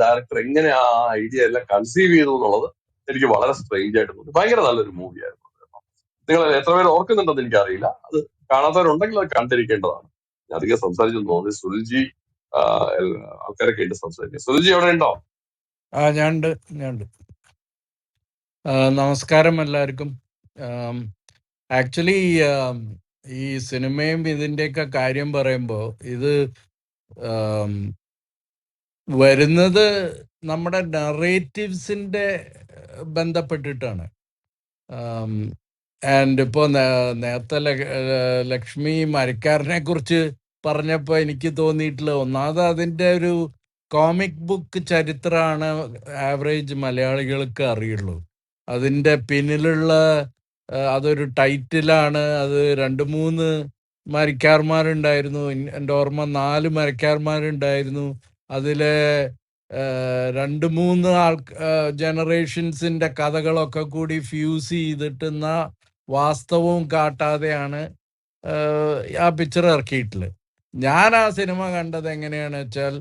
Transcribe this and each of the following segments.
Director എങ്ങനെ ആ idea എല്ലാം കൺസീവ് ചെയ്തു എന്നുള്ളത് എനിക്ക് വളരെ സ്ട്രെയിഞ്ച് ആയിട്ട് തോന്നി. ഭയങ്കര നല്ലൊരു മൂവിയായിരുന്നു നിങ്ങൾ എത്ര പേര് ഓർക്കുന്നുണ്ടെന്ന് എനിക്കറിയില്ല. അത് കാണാത്തവരുണ്ടെങ്കിൽ അത് കണ്ടിരിക്കേണ്ടതാണ്. ഞാൻ അധികം സംസാരിച്ചു തോന്നി സുൽജി ആൾക്കാരൊക്കെ ഉണ്ട് സംസാരിക്കുക സുൽജി എവിടെ ഉണ്ടോ? ആ ഞാനുണ്ട്. ഞാനുണ്ട്. നമസ്കാരം എല്ലാവർക്കും. ആക്ച്വലി ഈ സിനിമയും ഇതിന്റെയൊക്കെ കാര്യം പറയുമ്പോൾ ഇത് വരുന്നത് നമ്മുടെ നറേറ്റീവ്സിന്റെ ബന്ധപ്പെട്ടിട്ടാണ്. ആൻഡ് ഇപ്പോൾ നേരത്തെ ലക്ഷ്മി മരക്കാരനെ കുറിച്ച് പറഞ്ഞപ്പോൾ എനിക്ക് തോന്നിയിട്ടുള്ള ഒന്നാമത് അതിന്റെ ഒരു കോമിക് ബുക്ക് ചരിത്രമാണ് ആവറേജ് മലയാളികൾക്ക് അറിയുള്ളൂ. അതിന്റെ പിന്നിലുള്ള അതൊരു ടൈറ്റിലാണ് അത് രണ്ട് മൂന്ന് മരക്കാർമാരുണ്ടായിരുന്നു. എന്റെ ഓർമ്മ നാല് മരക്കാർമാരുണ്ടായിരുന്നു. ഏഹ് രണ്ട് മൂന്ന് ആൾ ജനറേഷൻസിന്റെ കഥകളൊക്കെ കൂടി ഫ്യൂസ് ചെയ്തിട്ടുന്ന വാസ്തവവും കാട്ടാതെയാണ് ആ പിക്ചർ ഇറക്കിയിട്ടുള്ളത്. ഞാൻ ആ സിനിമ കണ്ടത് എങ്ങനെയാണ് വെച്ചാൽ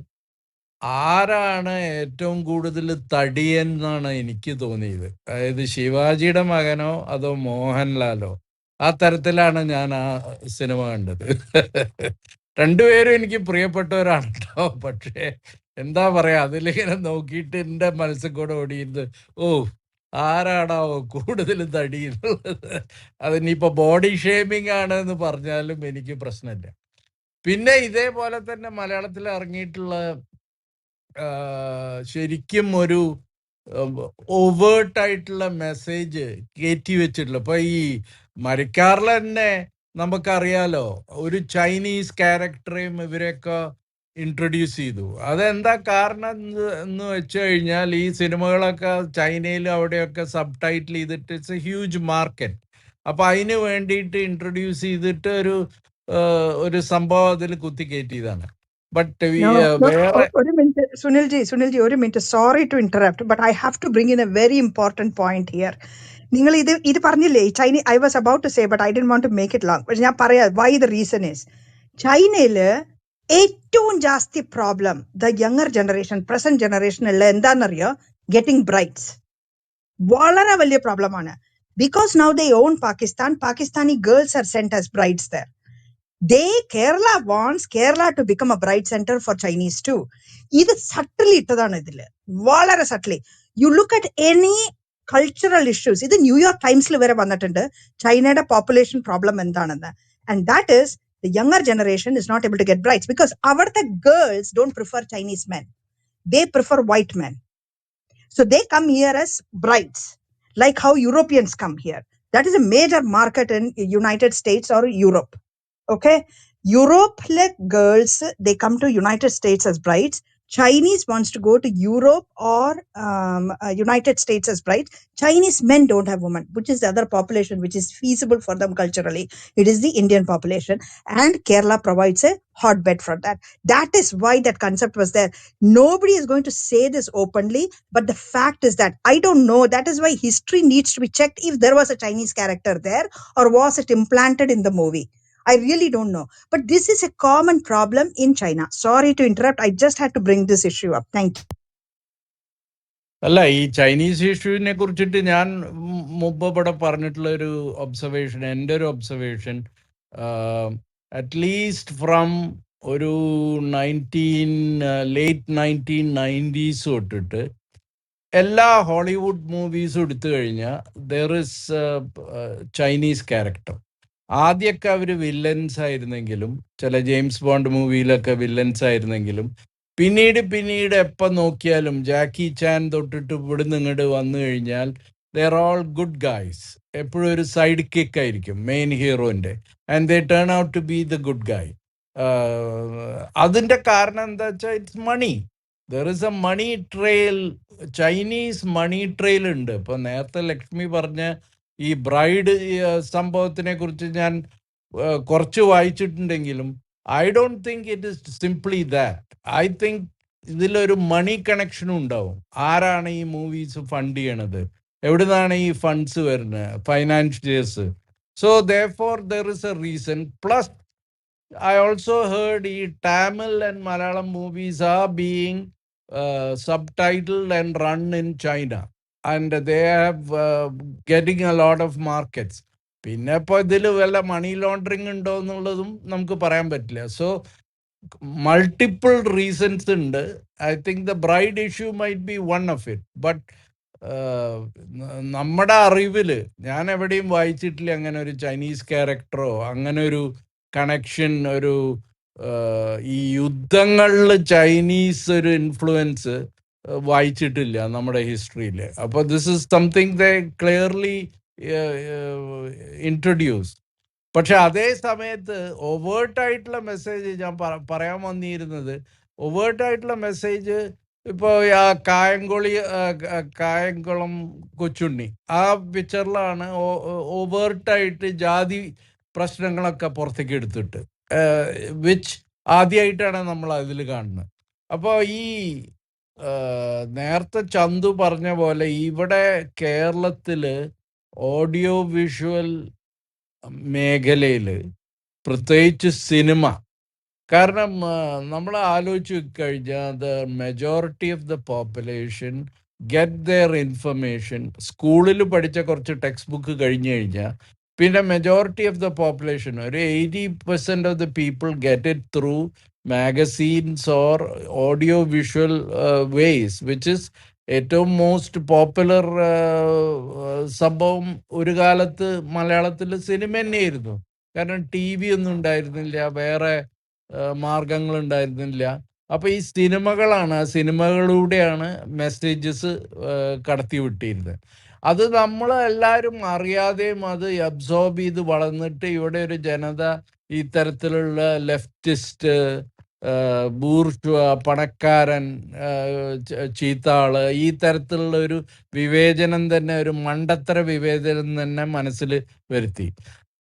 ആരാണ് ഏറ്റവും കൂടുതൽ തടിയൻ എന്നാണ് എനിക്ക് തോന്നിയത്. അതായത് ശിവാജിയുടെ മകനോ അതോ മോഹൻലാലോ? ആ തരത്തിലാണ് ഞാൻ ആ സിനിമ കണ്ടത്. രണ്ടുപേരും എനിക്ക് പ്രിയപ്പെട്ടവരാണ് കേട്ടോ പക്ഷേ എന്താ പറയാ അതിലിങ്ങനെ നോക്കിയിട്ട് എന്റെ മനസ്സിൽ കൂടെ ഓടിയിരുന്നത് ഓ ആരാടാവോ കൂടുതൽ തടി അതിനിപ്പോ ബോഡി ഷേമിംഗ് ആണ് എന്ന് പറഞ്ഞാലും എനിക്ക് പ്രശ്നമില്ല. പിന്നെ ഇതേപോലെ തന്നെ മലയാളത്തിൽ ഇറങ്ങിയിട്ടുള്ള ശരിക്കും ഒരു ഓവേർട്ടായിട്ടുള്ള മെസ്സേജ് കയറ്റി വെച്ചിട്ടുള്ള ഇപ്പൊ ഈ മരിക്കാറിൽ തന്നെ നമുക്കറിയാലോ ഒരു ചൈനീസ് ക്യാരക്ടറെയും ഇവരെയൊക്കെ ഇൻട്രൊഡ്യൂസ് ചെയ്തു. അതെന്താ കാരണം എന്ന് വെച്ച് കഴിഞ്ഞാൽ ഈ സിനിമകളൊക്കെ ചൈനയിലും അവിടെയൊക്കെ സബ് ടൈറ്റിൽ ചെയ്തിട്ട് ഇറ്റ്സ് എ ഹ്യൂജ് മാർക്കറ്റ്. അപ്പൊ അതിന് വേണ്ടിയിട്ട് ഇൻട്രൊഡ്യൂസ് ചെയ്തിട്ട് ഒരു ഒരു സംഭവം അതിൽ കുത്തി കയറ്റിയതാണ് ബട്ട് സുനിൽജി സുനിൽജി വേറെ ഒരു മിനിറ്റ് സുനിൽജി സുനിൽജി ഒരു minute. Sorry to interrupt but I have to bring in a very important point here. നിങ്ങൾ ഇത് ഇത് പറഞ്ഞില്ലേ China I was about to say but I D want to make it long പക്ഷെ ഞാൻ പറയാം വൈ ദ റീസൺ ഇസ് ചൈനയിൽ ഏറ്റവും ജാസ്തി problem the younger generation present ജനറേഷനുള്ള എന്താണെന്നറിയോ ഗെറ്റിംഗ് ബ്രൈറ്റ്സ് വളരെ വലിയ പ്രോബ്ലമാണ് because now they on Pakistan Pakistani girls are sent as brides there they Kerala wants Kerala to become a bright center for chinese too. ഇത് subtly ഇട്ടതാണ് ഇതിൽ. വളരെ subtly you look at any cultural issues ഇത് New York ടൈംസിൽ വരെ വന്നിട്ടുണ്ട് ചൈനയുടെ population problem എന്താണെന്ന് and that is the younger generation is not able to get brides because അവിടുത്തെ girls don't prefer Chinese men they prefer white men so they come here as brides, like how Europeans come here. That is a major market in United States or Europe. Okay. Europe like girls, they come to United States as brides. Chinese wants to go to Europe or um, uh, United States as brides. Chinese men don't have women, which is the other population which is feasible for them culturally. It is the Indian population, and Kerala provides a hotbed for that. That is why that concept was there. Nobody is going to say this openly, but the fact is that I don't know. That is why history needs to be checked if there was a Chinese character there or was it implanted in the movie. I really don't know. But this is a common problem in China. Sorry to interrupt. I just had to bring this issue up. Thank you. അല്ല ഈ Chinese ഇഷ്യൂവിനെ കുറിച്ചിട്ട് ഞാൻ മുമ്പ് ഇവിടെ പറഞ്ഞിട്ടുള്ള ഒരു observation എന്റെ ഒരു ഒബ്സർവേഷൻ അറ്റ്ലീസ്റ്റ് ഫ്രം ഒരു നയന്റീൻ ലേറ്റ് നയന്റീൻ നയന്റീസ് തൊട്ടിട്ട് എല്ലാ ഹോളിവുഡ് മൂവീസും എടുത്തു കഴിഞ്ഞാൽ ദർ ഇസ് ചൈനീസ് ക്യാരക്ടർ ആദ്യമൊക്കെ അവർ വില്ലൻസ് ആയിരുന്നെങ്കിലും ചില ജെയിംസ് ബോണ്ട് മൂവിയിലൊക്കെ വില്ലൻസ് ആയിരുന്നെങ്കിലും പിന്നീട് പിന്നീട് എപ്പോൾ നോക്കിയാലും ജാക്കി ചാൻ തൊട്ടിട്ട് ഇവിടുന്ന് ഇങ്ങോട്ട് വന്നു കഴിഞ്ഞാൽ ദർ ഓൾ ഗുഡ് ഗായ്സ് എപ്പോഴും ഒരു സൈഡ് കിക്ക് ആയിരിക്കും main ഹീറോന്റെ and they turn out to be the good guy അതിന്റെ കാരണം എന്താ വെച്ചാൽ it's money there is a money trail Chinese money trail ഉണ്ട്. ഇപ്പോൾ നേരത്തെ ലക്ഷ്മി പറഞ്ഞ ഈ ബ്രൈഡ് സംഭവത്തിനെ കുറിച്ച് ഞാൻ കുറച്ച് വായിച്ചിട്ടുണ്ടെങ്കിലും I don't think it is simply that. I think ഇതിലൊരു മണി കണക്ഷനും ഉണ്ടാവും. ആരാണ് ഈ മൂവീസ് ഫണ്ട് ചെയ്യണത്? എവിടുന്നാണ് ഈ ഫണ്ട്സ് വരുന്നത്? Financials. So therefore there is a reason plus I also heard ഈ Tamil and Malayalam movies are being subtitled and run in China. And they have getting a a of markets. പിന്നെ ഇപ്പോൾ ഇതിൽ വല്ല money laundering ഉണ്ടോ എന്നുള്ളതും നമുക്ക് പറയാൻ പറ്റില്ല. സോ മൾട്ടിപ്പിൾ റീസൺസ് ഉണ്ട്. I think the bride issue might be one of it but നമ്മുടെ അറിവിൽ ഞാൻ എവിടെയും വായിച്ചിട്ടില്ല അങ്ങനെ ഒരു ചൈനീസ് ക്യാരക്ടറോ അങ്ങനെ ഒരു കണക്ഷൻ ഒരു ആഹ്, ഈ യുദ്ധങ്ങളിൽ ചൈനീസ് ഒരു ഇൻഫ്ലുവൻസ് വായിച്ചിട്ടില്ല നമ്മുടെ ഹിസ്റ്ററിയിൽ അപ്പോൾ this is something the clearly introduce പക്ഷെ അതേ സമയത്ത് ഒവേർട്ടായിട്ടുള്ള മെസ്സേജ് ഞാൻ പറയാൻ വന്നിരുന്നത് ഒവേർട്ടായിട്ടുള്ള മെസ്സേജ് ഇപ്പോൾ ആ കായംകുളി കായംകുളം കൊച്ചുണ്ണി. ആ പിക്ചറിലാണ് ഒവേർട്ടായിട്ട് ജാതി പ്രശ്നങ്ങളൊക്കെ പുറത്തേക്ക് എടുത്തിട്ട് വിച്ച് ആദ്യമായിട്ടാണ് നമ്മൾ അതിൽ കാണുന്നത്. അപ്പോൾ ഈ നേരത്തെ ചന്തു പറഞ്ഞ പോലെ ഇവിടെ കേരളത്തിൽ ഓഡിയോ വിഷ്വൽ മേഖലയിൽ പ്രത്യേകിച്ച് സിനിമ. കാരണം നമ്മൾ ആലോചിച്ച് കഴിഞ്ഞാൽ the majority of the population get their information സ്കൂളിൽ പഠിച്ച കുറച്ച് ടെക്സ്റ്റ് ബുക്ക് കഴിഞ്ഞു കഴിഞ്ഞാൽ പിന്നെ മെജോറിറ്റി ഓഫ് ദ പോപ്പുലേഷൻ ഒരു eighty percent of the people get it through magazines or audio visual ways which is ഏറ്റവും മോസ്റ്റ് പോപ്പുലർ സംഭവം ഒരു കാലത്ത് മലയാളത്തിൽ സിനിമ തന്നെയായിരുന്നു. കാരണം ടി വി ഒന്നും ഉണ്ടായിരുന്നില്ല വേറെ മാർഗങ്ങൾ ഉണ്ടായിരുന്നില്ല. അപ്പൊ ഈ സിനിമകളാണ് ആ സിനിമകളിലൂടെയാണ് മെസ്സേജസ് കടത്തി വിട്ടിരുന്നത്. അത് നമ്മൾ എല്ലാവരും അറിയാതെയും അത് അബ്സോർബ് ചെയ്ത് വളർന്നിട്ട് ഇവിടെ ഒരു ജനത ഈ തരത്തിലുള്ള ലെഫ്റ്റിസ്റ്റ് ബൂർഷ്വ പണക്കാരൻ ചീത്താൾ ഈ തരത്തിലുള്ള ഒരു വിവേചനം തന്നെ ഒരു മണ്ടത്തര വിവേചനം തന്നെ മനസ്സിൽ വരുത്തി.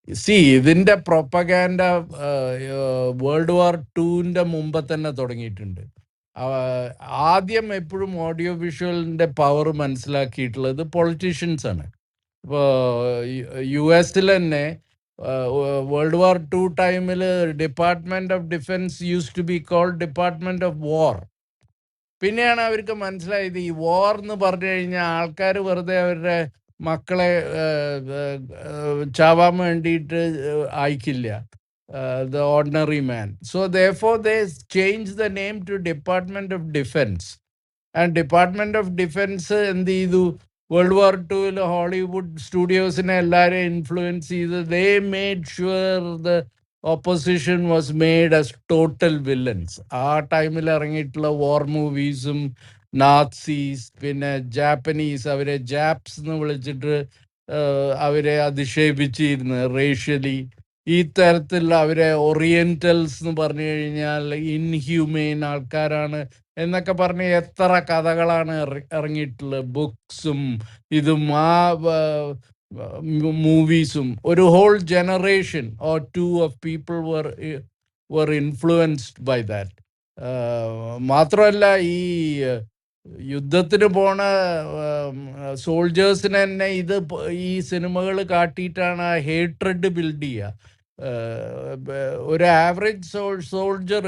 സി ഇതിന്റെ പ്രൊപ്പഗാൻഡ വേൾഡ് വാർ ടുവിന്റെ മുമ്പ് തന്നെ തുടങ്ങിയിട്ടുണ്ട്. ആദ്യം എപ്പോഴും ഓഡിയോ വിഷ്വലിന്റെ പവർ മനസ്സിലാക്കിയിട്ടുള്ളത് പൊളിറ്റീഷ്യൻസ് ആണ്. ഇപ്പോൾ യു എസിൽ തന്നെ വേൾഡ് വാർ ടു ടൈമിൽ department of defence used to be called department of war പിന്നെയാണ് അവർക്ക് മനസ്സിലായത് ഈ വാർ എന്ന് പറഞ്ഞു കഴിഞ്ഞാൽ ആൾക്കാർ വെറുതെ അവരുടെ മക്കളെ ചാവാൻ വേണ്ടിയിട്ട് അയക്കില്ല. The ordinary man so therefore they change the name to department of defence and department of defence എന്ത് ചെയ്തു? വേൾഡ് വാർ ടുവിൽ ഹോളിവുഡ് സ്റ്റുഡിയോസിനെ എല്ലാവരെയും ഇൻഫ്ലുവൻസ് ചെയ്ത് they made sure the opposition was made as total villains ആ ടൈമിൽ ഇറങ്ങിയിട്ടുള്ള വാർ മൂവീസും നാത്സീസ് പിന്നെ Japanese അവരെ ജാപ്സ് എന്ന് വിളിച്ചിട്ട് അവരെ അധിക്ഷേപിച്ചിരുന്നു റേഷ്യലി ഈ തരത്തിലുള്ള അവരെ ഒറിയന്റൽസ് എന്ന് പറഞ്ഞു കഴിഞ്ഞാൽ ഇൻഹ്യൂമെയിൻ ആൾക്കാരാണ്. എന്നൊക്കെ പറഞ്ഞ് എത്ര കഥകളാണ് ഇറ- ഇറങ്ങിയിട്ടുള്ളത്. ബുക്സും ഇതും ആ മൂവീസും. ഒരു whole generation or two of people were were influenced by that. മാത്രമല്ല ഈ യുദ്ധത്തിന് പോണ സോൾജേഴ്സിന് തന്നെ ഇത് ഈ സിനിമകൾ കാട്ടിയിട്ടാണ് ഹേട്രഡ് ബിൽഡ് ചെയ്യുക ഒരു ആവറേജ് സോൾജർ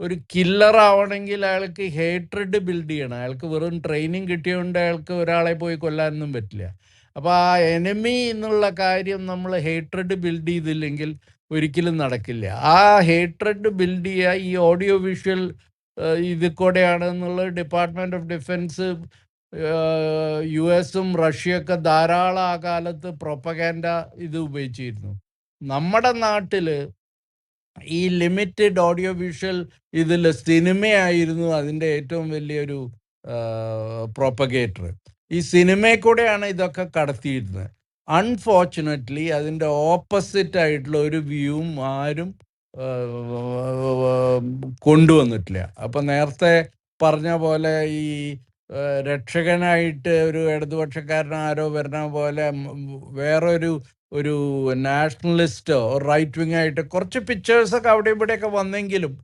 ഒരു കില്ലർ ആവണമെങ്കിൽ അയാൾക്ക് ഹേട്രഡ് ബിൽഡ് ചെയ്യണം. അയാൾക്ക് വെറും ട്രെയിനിങ് കിട്ടിയതുകൊണ്ട് അയാൾക്ക് ഒരാളെ പോയി കൊല്ലാനൊന്നും പറ്റില്ല. അപ്പോൾ ആ എനിമി എന്നുള്ള കാര്യം നമ്മൾ ഹേട്രഡ് ബിൽഡ് ചെയ്തില്ലെങ്കിൽ ഒരിക്കലും നടക്കില്ല. ആ ഹേട്രഡ് ബിൽഡ് ചെയ്യുക ഈ ഓഡിയോ വിഷ്വൽ ഇത് കൂടെയാണ് എന്നുള്ളത് ഡിപ്പാർട്ട്മെന്റ് ഓഫ് ഡിഫൻസ് യു എസും റഷ്യയൊക്കെ ധാരാളം ആ കാലത്ത് പ്രൊപ്പഗാൻഡ ഇത് ഉപയോഗിച്ചിരുന്നു. നമ്മുടെ നാട്ടിൽ ഈ ലിമിറ്റഡ് ഓഡിയോ വിഷ്വൽ ഇതിൽ സിനിമയായിരുന്നു അതിന്റെ ഏറ്റവും വലിയൊരു പ്രൊപ്പഗേറ്റർ ഈ സിനിമയിൽ കൂടെയാണ് ഇതൊക്കെ കടത്തിയിരുന്നത്. അൺഫോർച്ചുനേറ്റ്ലി അതിന്റെ ഓപ്പോസിറ്റ് ആയിട്ടുള്ള ഒരു വ്യൂവും ആരും കൊണ്ടുവന്നിട്ടില്ല. അപ്പം നേരത്തെ പറഞ്ഞ പോലെ ഈ രക്ഷകനായിട്ട് ഒരു ഇടതുപക്ഷക്കാരൻ ആരോ വരുന്ന പോലെ വേറൊരു ഒരു നാഷണലിസ്റ്റോ റൈറ്റ് വിങ് ആയിട്ട് കുറച്ച് പിക്ചേഴ്സൊക്കെ അവിടെ ഇവിടെയൊക്കെ വന്നെങ്കിലും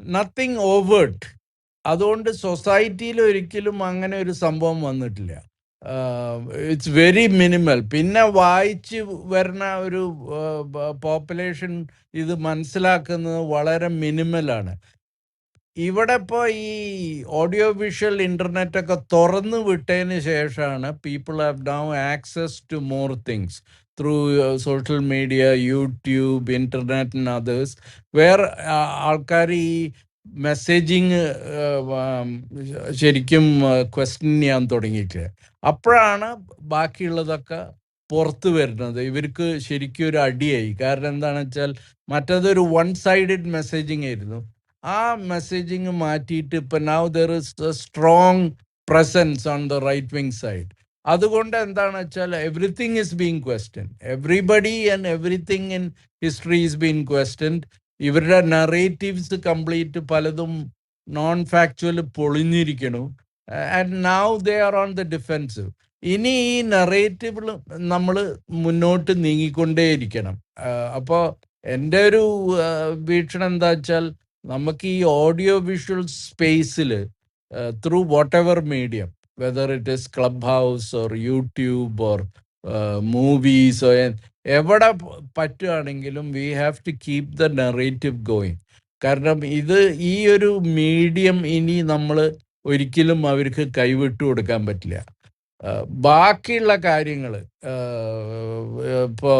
നത്തിങ് ഓവേർട്ട് അതുകൊണ്ട് സൊസൈറ്റിയിൽ ഒരിക്കലും അങ്ങനെ ഒരു സംഭവം വന്നിട്ടില്ല. ഇറ്റ്സ് വെരി മിനിമൽ പിന്നെ വായിച്ച് വരുന്ന ഒരു പോപ്പുലേഷൻ ഇത് മനസ്സിലാക്കുന്നത് വളരെ മിനിമലാണ് ഇവിടെ ഇപ്പോൾ ഈ ഓഡിയോ വിഷ്വൽ ഇന്റർനെറ്റ് ഒക്കെ തുറന്നു വിട്ടതിന് ശേഷമാണ് people have now access to more things through social media YouTube internet and others വേറെ ആൾക്കാർ ഈ മെസ്സേജിങ് ശരിക്കും ക്വസ്റ്റ്യൻ ചെയ്യാൻ തുടങ്ങിയിട്ട് അപ്പോഴാണ് ബാക്കിയുള്ളതൊക്കെ പുറത്ത് വരുന്നത്. ഇവർക്ക് ശരിക്കും ഒരു അടിയായി. കാരണം എന്താണെന്ന് വെച്ചാൽ മറ്റതൊരു വൺ സൈഡഡ് മെസ്സേജിങ് ആയിരുന്നു. ആ മെസ്സേജിങ് മാറ്റിയിട്ട് ഇപ്പം now there is a strong presence on the right wing side അതുകൊണ്ട് എന്താണ് വെച്ചാൽ everything is being question everybody and everything in history is being question ഇവരുടെ നറേറ്റീവ്സ് കംപ്ലീറ്റ് പലതും non factual പൊളിഞ്ഞിരിക്കണു. And now they are on the defensive ഇനി ഈ narrative നമ്മൾ മുന്നോട്ട് നീങ്ങിക്കൊണ്ടേയിരിക്കണം. അപ്പോൾ എന്റെ ഒരു വീക്ഷണം എന്താ വെച്ചാൽ നമുക്ക് ഈ ഓഡിയോ വിഷ്വൽ സ്പേസിൽ through whatever medium whether it is Clubhouse or YouTube or movies എവിടെ പ- പറ്റുകയാണെങ്കിലും we have to keep the narrative going കാരണം ഇത് ഈ ഒരു മീഡിയം ഇനി നമ്മൾ ഒരിക്കലും അവർക്ക് കൈവിട്ടു കൊടുക്കാൻ പറ്റില്ല. ബാക്കിയുള്ള കാര്യങ്ങൾ ഇപ്പോൾ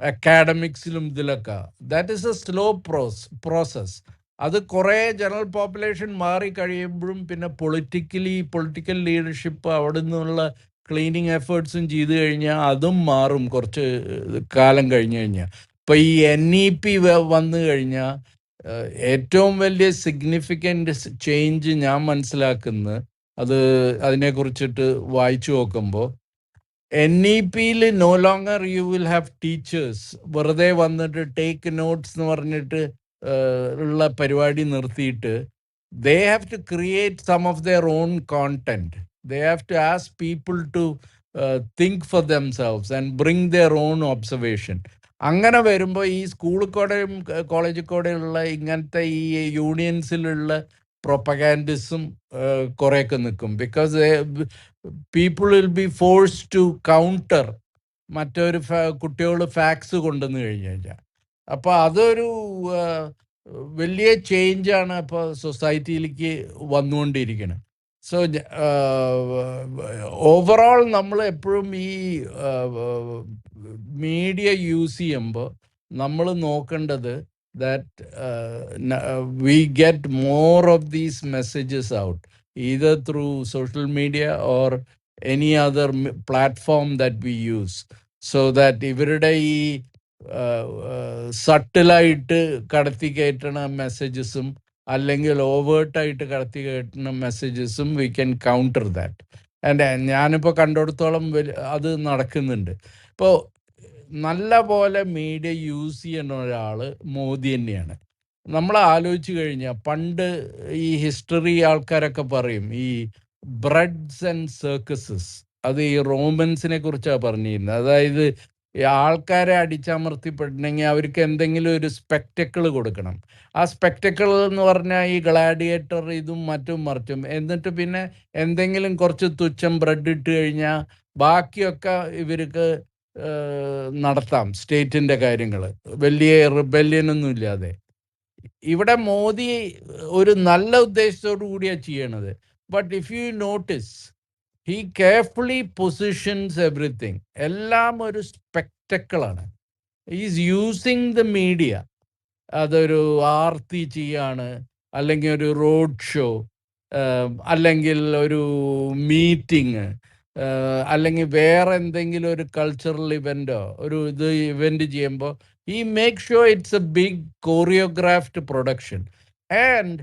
അക്കാഡമിക്സിലും ഇതിലൊക്കെ that is a slow pros process അത് കുറേ ജനറൽ പോപ്പുലേഷൻ മാറി കഴിയുമ്പോഴും പിന്നെ പൊളിറ്റിക്കലി പൊളിറ്റിക്കൽ ലീഡർഷിപ്പ് അവിടെ നിന്നുള്ള ക്ലീനിങ് എഫേർട്സും ചെയ്തു കഴിഞ്ഞാൽ അതും മാറും കുറച്ച് കാലം കഴിഞ്ഞ് കഴിഞ്ഞാൽ. ഇപ്പം ഈ എൻ ഇ പി വന്നു കഴിഞ്ഞാൽ ഏറ്റവും വലിയ സിഗ്നിഫിക്കന്റ് ചേഞ്ച് ഞാൻ മനസ്സിലാക്കുന്നത് അത് അതിനെക്കുറിച്ചിട്ട് വായിച്ചു നോക്കുമ്പോൾ എൻ ഇ പിയിൽ no longer you will have teachers വെറുതെ വന്നിട്ട് ടേക്ക് നോട്ട്സ് എന്ന് പറഞ്ഞിട്ട് ഉള്ള പരിപാടി നിർത്തിയിട്ട് they have to create some of their own content they have to ask people to think for themselves and bring their own observation അങ്ങനെ വരുമ്പോൾ ഈ സ്കൂളിൽ കൂടെയും കോളേജിൽ കൂടെയുള്ള ഇങ്ങനത്തെ ഈ യൂണിയൻസിലുള്ള പ്രൊപ്പഗാൻഡിസും കുറേയൊക്കെ നിൽക്കും because people will be force to counter മറ്റൊരു കുട്ടികൾ ഫാക്സ് കൊണ്ടുവന്ന് കഴിഞ്ഞു കഴിഞ്ഞാൽ. അപ്പോൾ അതൊരു വലിയ ചേഞ്ചാണ് ഇപ്പോൾ സൊസൈറ്റിയിലേക്ക് വന്നുകൊണ്ടിരിക്കുന്നത് സോ ഓവറോൾ നമ്മൾ എപ്പോഴും ഈ മീഡിയ യൂസ് ചെയ്യുമ്പോൾ നമ്മൾ നോക്കേണ്ടത് that we get more of these messages out either through social media or any other platform that we use so that ഇവരുടെ ഈ സട്ടിലായിട്ട് കടത്തി കയറ്റണ മെസ്സേജസും അല്ലെങ്കിൽ ഓവേർട്ടായിട്ട് കടത്തി കയറ്റുന്ന മെസ്സേജസും we can counter that and ഞാനിപ്പോൾ കണ്ടിടത്തോളം അത് നടക്കുന്നുണ്ട്. ഇപ്പോൾ നല്ല പോലെ മീഡിയ യൂസ് ചെയ്യുന്ന ഒരാൾ മോദി തന്നെയാണ്. നമ്മൾ ആലോചിച്ച് കഴിഞ്ഞാൽ പണ്ട് ഈ ഹിസ്റ്ററി ആൾക്കാരൊക്കെ പറയും ഈ ബ്രെഡ്സ് ആൻഡ് സർക്കസസ് അത് ഈ റോമൻസിനെ കുറിച്ചാണ് പറഞ്ഞിരുന്നത്. അതായത് ഈ ആൾക്കാരെ അടിച്ചമർത്തിപ്പെടണമെങ്കിൽ അവർക്ക് എന്തെങ്കിലും ഒരു സ്പെക്ടക്കിൾ കൊടുക്കണം. ആ സ്പെക്ടക്കിൾ എന്ന് പറഞ്ഞാൽ ഈ ഗ്ലാഡിയേറ്റർ ഇതും മറ്റും മറിച്ചും. എന്നിട്ട് പിന്നെ എന്തെങ്കിലും കുറച്ച് തുച്ഛം ബ്രെഡ് ഇട്ട് കഴിഞ്ഞാൽ ബാക്കിയൊക്കെ ഇവർക്ക് നടത്താം സ്റ്റേറ്റിന്റെ കാര്യങ്ങൾ വലിയ റിബല്യനൊന്നും ഇല്ലാതെ. ഇവിടെ മോദി ഒരു നല്ല ഉദ്ദേശത്തോടു കൂടിയാണ് ചെയ്യണത്. But if you notice he carefully positions everything എല്ലാം ഒരു സ്പെക്ടക്കിളാണ് ഈസ് യൂസിങ് ദ മീഡിയ അതൊരു ആർത്തി ചെയ്യാണ് അല്ലെങ്കിൽ ഒരു റോഡ് ഷോ അല്ലെങ്കിൽ ഒരു മീറ്റിംഗ് അല്ലെങ്കിൽ വേറെ എന്തെങ്കിലും ഒരു കൾച്ചറൽ ഇവന്റോ ഒരു ഇത് ഇവന്റ് ചെയ്യുമ്പോൾ ഈ make sure it's a big choreographed production and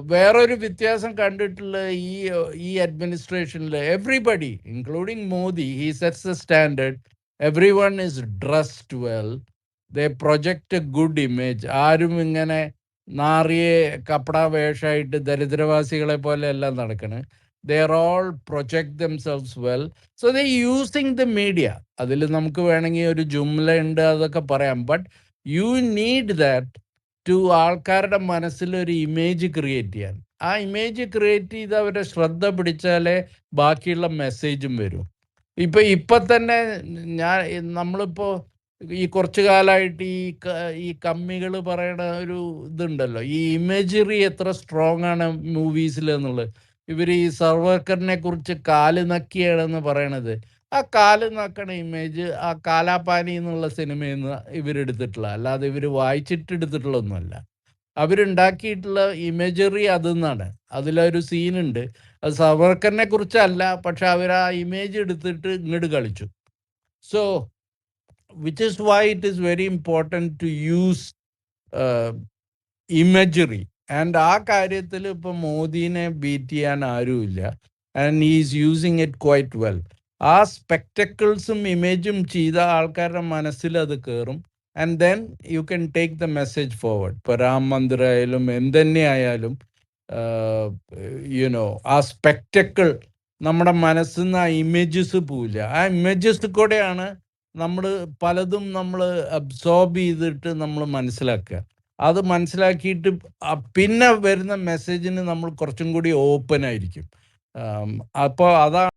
വേറൊരു വ്യത്യാസം കണ്ടിട്ടുള്ള ഈ ഈ അഡ്മിനിസ്ട്രേഷനിൽ everybody including Modi he sets a standard every one is dressed well the project a good image ആരും ഇങ്ങനെ നാറിയെ കപ്പട വേഷമായിട്ട് ദരിദ്രവാസികളെ പോലെ എല്ലാം നടക്കണ് they all project themselves well so they using the media അതിൽ നമുക്ക് വേണമെങ്കിൽ ഒരു ജുംല ഉണ്ട് അതൊക്കെ പറയാം. But you need that to ആൾക്കാരുടെ മനസ്സിൽ ഒരു ഇമേജ് ക്രിയേറ്റ് ചെയ്യാൻ. ആ ഇമേജ് ക്രിയേറ്റ് ചെയ്ത് അവരെ ശ്രദ്ധ പിടിച്ചാലേ ബാക്കിയുള്ള മെസ്സേജും വരും. ഇപ്പൊ ഇപ്പൊ തന്നെ ഞാൻ നമ്മളിപ്പോ ഈ കുറച്ചു കാലമായിട്ട് ഈ ഈ കമ്മികൾ പറയണ ഒരു ഇതുണ്ടല്ലോ. ഈ ഇമേജറി എത്ര സ്ട്രോങ് ആണ് മൂവീസിൽ എന്നുള്ളത്. ഇവർ ഈ സർവർക്കറിനെ കുറിച്ച് കാൽ നക്കിയാണെന്ന് പറയണത്. ആ കാൽ നക്കണ ഇമേജ് ആ കാലാപാനി എന്നുള്ള സിനിമയിൽ നിന്ന് ഇവരെടുത്തിട്ടുള്ള അല്ലാതെ ഇവർ വായിച്ചിട്ട് എടുത്തിട്ടുള്ള ഒന്നുമല്ല അവരുണ്ടാക്കിയിട്ടുള്ള ഇമേജറി അതെന്നാണ്. അതിലൊരു സീനുണ്ട് അത് സവർക്കറിനെ കുറിച്ചല്ല പക്ഷെ അവർ ആ ഇമേജ് എടുത്തിട്ട് ഇങ്ങോട്ട് കളിച്ചു. So which is why it is very important to use imagery and ആ കാര്യത്തിൽ ഇപ്പം മോദിനെ ബീറ്റ് ചെയ്യാൻ ആരുമില്ല. And is using it quite well ആ സ്പെക്ടക്കിൾസും ഇമേജും ചെയ്ത ആൾക്കാരുടെ മനസ്സിൽ അത് കയറും and then you can take the message forward ഇപ്പോൾ രാം മന്ദിർ ആയാലും ആയാലും യുനോ ആ സ്പെക്ടക്കിൾ നമ്മുടെ മനസ്സിൽ നിന്ന് ആ ഇമേജസ് പോവില്ല. ആ ഇമേജസ് കൂടെയാണ് നമ്മൾ പലതും നമ്മൾ അബ്സോർബ് ചെയ്തിട്ട് നമ്മൾ മനസ്സിലാക്കുക. അത് മനസ്സിലാക്കിയിട്ട് പിന്നെ വരുന്ന മെസ്സേജിന് നമ്മൾ കുറച്ചും കൂടി ഓപ്പൺ ആയിരിക്കും. അപ്പോൾ അതാണ്